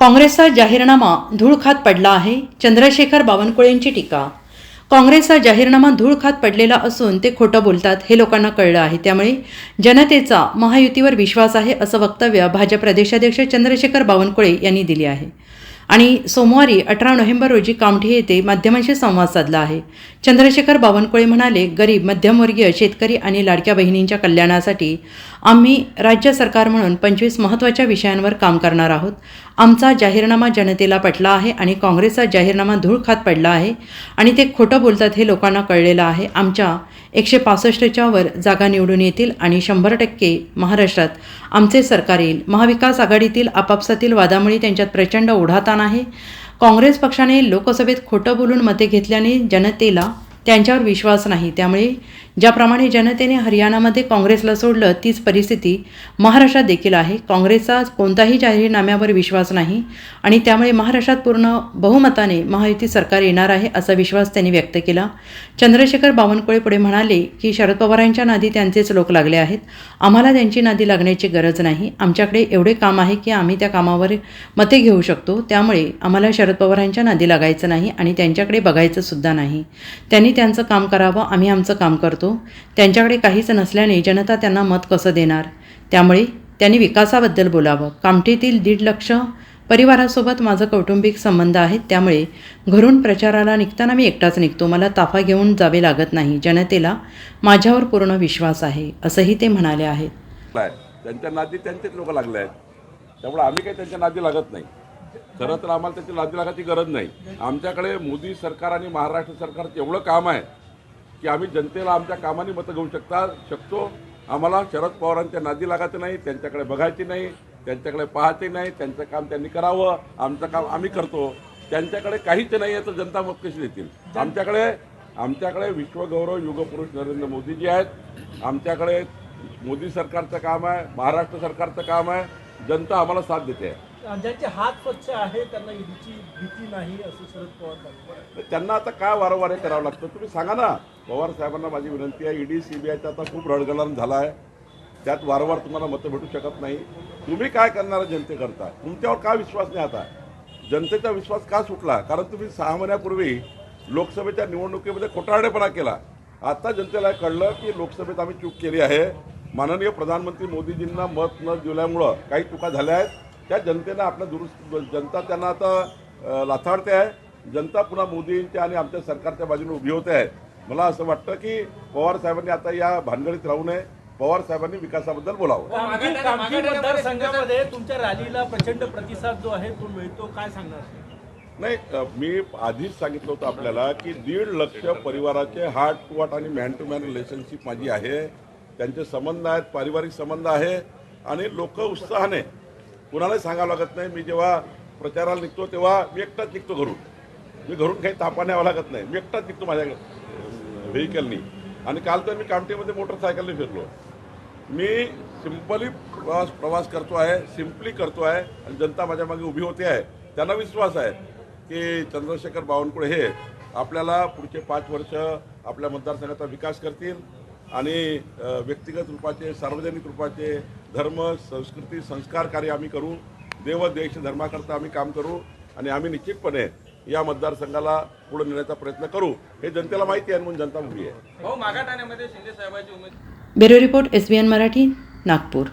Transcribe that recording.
काँग्रेसचा जाहीरनामा धूळ खात पडला आहे चंद्रशेखर बावनकुळेंची टीका. काँग्रेसचा जाहीरनामा धूळ खात पडलेला असून ते खोटं बोलतात हे लोकांना कळलं आहे. त्यामुळे जनतेचा महायुतीवर विश्वास आहे असं वक्तव्य भाजप प्रदेशाध्यक्ष चंद्रशेखर बावनकुळे यांनी दिले आहे. आणि सोमवारी अठरा नोव्हेंबर रोजी कामठी येथे माध्यमांशी संवाद साधला आहे. चंद्रशेखर बावनकुळे म्हणाले गरीब मध्यमवर्गीय शेतकरी आणि लाडक्या बहिणींच्या कल्याणासाठी आम्ही राज्य सरकार म्हणून पंचवीस महत्त्वाच्या विषयांवर काम करणार आहोत. आमचा जाहीरनामा जनतेला पटला आहे आणि काँग्रेसचा जाहीरनामा धूळ खात पडला आहे आणि ते खोटं बोलतात हे लोकांना कळलेलं आहे. आमच्या एकशे पासष्टच्यावर जागा निवडून येतील आणि शंभर टक्के महाराष्ट्रात आमचे सरकार येईल. महाविकास आघाडीतील आपापसातील वादामुळे त्यांच्यात प्रचंड ओढाताण आहे. काँग्रेस पक्षाने लोकसभेत खोटं बोलून मते घेतल्याने जनतेला त्यांच्यावर विश्वास नाही. त्यामुळे ज्याप्रमाणे जनतेने हरियाणामध्ये काँग्रेसला सोडलं तीच परिस्थिती महाराष्ट्रात देखील आहे. काँग्रेसचा कोणताही जाहीरनाम्यावर विश्वास नाही आणि त्यामुळे महाराष्ट्रात पूर्ण बहुमताने महायुती सरकार येणार आहे असा विश्वास त्यांनी व्यक्त केला. चंद्रशेखर बावनकुळे पुढे म्हणाले की शरद पवारांच्या नादी त्यांचेच लोक लागले आहेत. आम्हाला त्यांची नादी लागण्याची गरज नाही. आमच्याकडे एवढे काम आहे की आम्ही त्या कामावर मते घेऊ शकतो. त्यामुळे आम्हाला शरद पवारांच्या नादी लागायचं नाही आणि त्यांच्याकडे बघायचं सुद्धा नाही. त्यांनी त्यांचं काम करावं आम्ही आमचं काम करतो. त्यांच्याकडे काहीच नसल्याने जनता त्यांना मत कसं देणार? त्यामुळे त्यांनी विकासाबद्दल बोलावं. कामठीतील दीड लक्ष परिवारासोबत माझं कौटुंबिक संबंध आहेत त्यामुळे घरून प्रचाराला निघताना मी एकटाच निघतो. मला ताफा घेऊन जावे लागत नाही. जनतेला माझ्यावर पूर्ण विश्वास आहे असंही ते म्हणाले आहेत. त्यांच्या नादी त्यांचेच लोक लागले आहेत. त्यामुळे आम्ही काही त्यांच्या नादी लागत नाही. खरं तर आम्हाला त्याची नादी लागायची गरज नाही. आमच्याकडे मोदी सरकार आणि महाराष्ट्र सरकारचं एवढं काम आहे की आम्ही जनतेला आमच्या कामाने मतं घेऊ शकता शकतो. आम्हाला शरद पवारांच्या नादी लागायचं नाही त्यांच्याकडे बघायची नाही त्यांच्याकडे पाहायचे नाही त्यांचं काम त्यांनी करावं आमचं काम आम्ही करतो. त्यांच्याकडे काहीच नाही आहे तर जनता मत कशी देतील? आमच्याकडे आमच्याकडे विश्वगौरव युगपुरुष नरेंद्र मोदीजी आहेत. आमच्याकडे मोदी सरकारचं काम आहे महाराष्ट्र सरकारचं काम आहे. जनता आम्हाला साथ देते. ज्यांचे हात स्वच्छ आहे त्यांना ईडीची भीती नाही असं शरद पवार त्यांना आता काय वारंवार हे करावं लागतं? तुम्ही सांगा ना. पवार साहेबांना माझी विनंती आहे. ईडी सीबीआयचा आता खूप रडगलन झाला आहे त्यात वारंवार तुम्हाला मतं भेटू शकत नाही. तुम्ही काय करणार जनतेकरता? तुमच्यावर का विश्वास नाही आता? जनतेचा विश्वास का सुटला? कारण तुम्ही सहा महिन्यापूर्वी लोकसभेच्या निवडणुकीमध्ये खोटारडेपणा केला. आता जनतेला कळलं की लोकसभेत आम्ही चूक केली आहे. माननीय प्रधानमंत्री मोदीजींना मत न दिल्यामुळं काही चुका झाल्या आहेत. त्या जनतेनं आपल्या दुरुस्त जनता त्यांना आता लाथाडते आहे. जनता पुन्हा मोदींच्या आणि आमच्या सरकारच्या बाजूने उभी होते आहे. मला असं वाटतं की पवार साहेबांनी आता या भानगडीत राहू नये. पवार साहेबांनी विकासाबद्दल बोलावं. मतदारसंघामध्ये तुमच्या रॅलीला प्रचंड प्रतिसाद जो आहे तो मिळतो. काय सांगणार? नाही मी आधीच सांगितलं होतं आपल्याला की दीड लक्ष परिवाराचे हार्ट टू हार्ट आणि मॅन टू मॅन रिलेशनशिप माझी आहे. त्यांचे संबंध आहेत पारिवारिक संबंध आहे. आणि लोक उत्साहाने कुणालाही सांगावं लागत नाही. मी जेव्हा प्रचाराला निघतो तेव्हा मी एकटाच निघतो घरून. मी घरून काही तापा न्यावं लागत नाही. मी एकटाच निघतो माझ्या व्हेकलनी आणि काल तर मी कामठीमध्ये मोटरसायकलने फिरलो. मी सिम्पली प्रवास प्रवास करतो आहे सिम्पली करतो आहे आणि जनता माझ्या मागे उभी होते आहे. त्यांना विश्वास आहे की चंद्रशेखर बावनकुळे हे आपल्याला पुढचे पाच वर्ष आपल्या मतदारसंघाचा विकास करतील आणि व्यक्तिगत रूपाचे सार्वजनिक रूपाचे धर्म संस्कृती संस्कार कार्य आम्ही करू. देव देश धर्माकरता आम्ही काम करू. आणि आम्ही निश्चितपणे या मतदारसंघाला पुढे नेण्याचा प्रयत्न करू. हे जनतेला माहिती आहे म्हणून जनता उभी आहे. भाऊ मागाठाण्यामध्ये शिंदे साहेबांची उमेद bureau report S B N Marathi Nagpur.